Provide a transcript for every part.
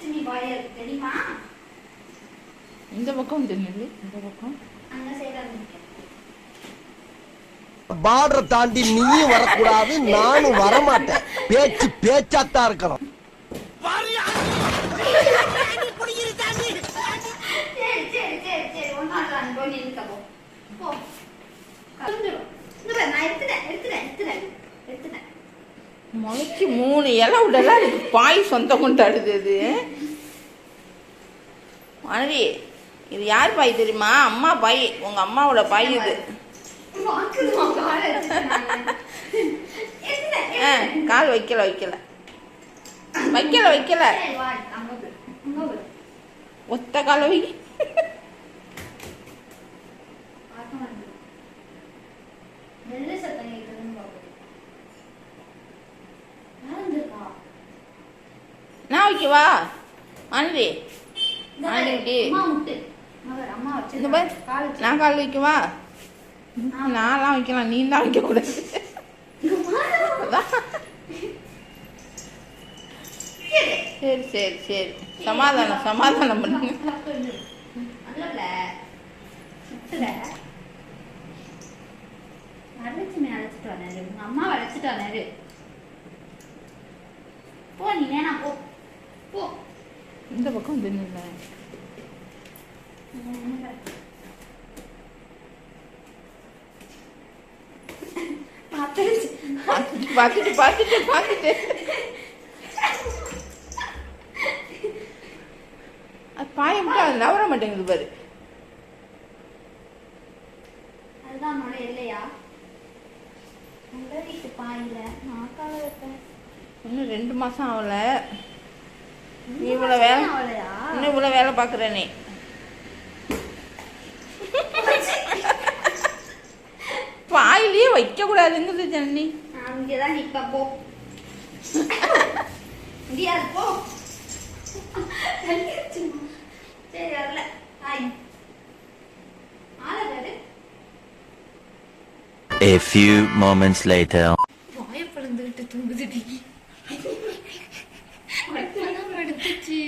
வரலட்சுமி இருக்கு தெரியுமா இந்த பக்கம் வந்து நில்லு இந்த பக்கம். அங்க சைடா பார்டரை தாண்டி நீயும் வரக்கூடாது நானும் வரமாட்டேன். பேச்சு பேச்சாத்தான் இருக்கணும். நான் எடுத்துட்டேன் எடுத்துட்டேன் எடுத்துட்டேன் எடுத்துட்டேன். முளைக்கு மூணு இலை விடலாம் அதுக்கு பாய் சொந்த கொண்டாடுது அது மனைவி இது யார் பாய் தெரியுமா? அம்மா பாய் உங்க அம்மாவோட பாய் இது. ஆ. கால் வைக்கல வைக்கல. வைக்கல வைக்கல. ஒத்த கால வை. இந்த. பார் கால் வச்சு. நான் கால் வைக்கவா நான்லாம் வைக்கலாம் நீ தான் வைக்க கூடாது இங்க பாரு. அதான். சரி. சரி சரி சமாதானம் சமாதானம் பண்ணுங்க. வரலட்சுமி அழைச்சிட்டு வந்தாரு. உங்க அம்மா அழைச்சிட்டு வந்தாரு. போ நீ வேணா போ இந்த பக்கம் வந்து நில்ல. பார்த்துட்டு பார்த்துட்டு பார்த்துட்டு அது பாயம் மட்டும் அது நவர மாட்டேங்குது பாரு. அதுதான் உங்க வீட்டு பாயில நான் கால வைப்பேன். இன்னும் ரெண்டு மாசம் ஆகல. நீ இவ்வளோ வேலை இன்னும் இவ்வளோ வேலை பார்க்குற நீ. பாயிலேயே வைக்க கூடாதுங்குது ஜனனி. நான் இங்கதான் நிப்பேன் போ. முடியாது போ. சரி வரல. ஆய் A few moments later. வாய பிளந்துகிட்டு தூங்குதுடி படுத்துச்சு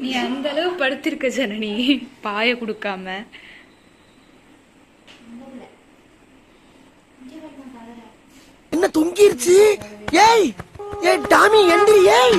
நீ அந்த அளவு படுத்திருக்க ஜனனி. பாய குடுக்காம. என்ன தொங்கிருச்சு? ஏய் ஏய் டாமி எந்திரி ஏய்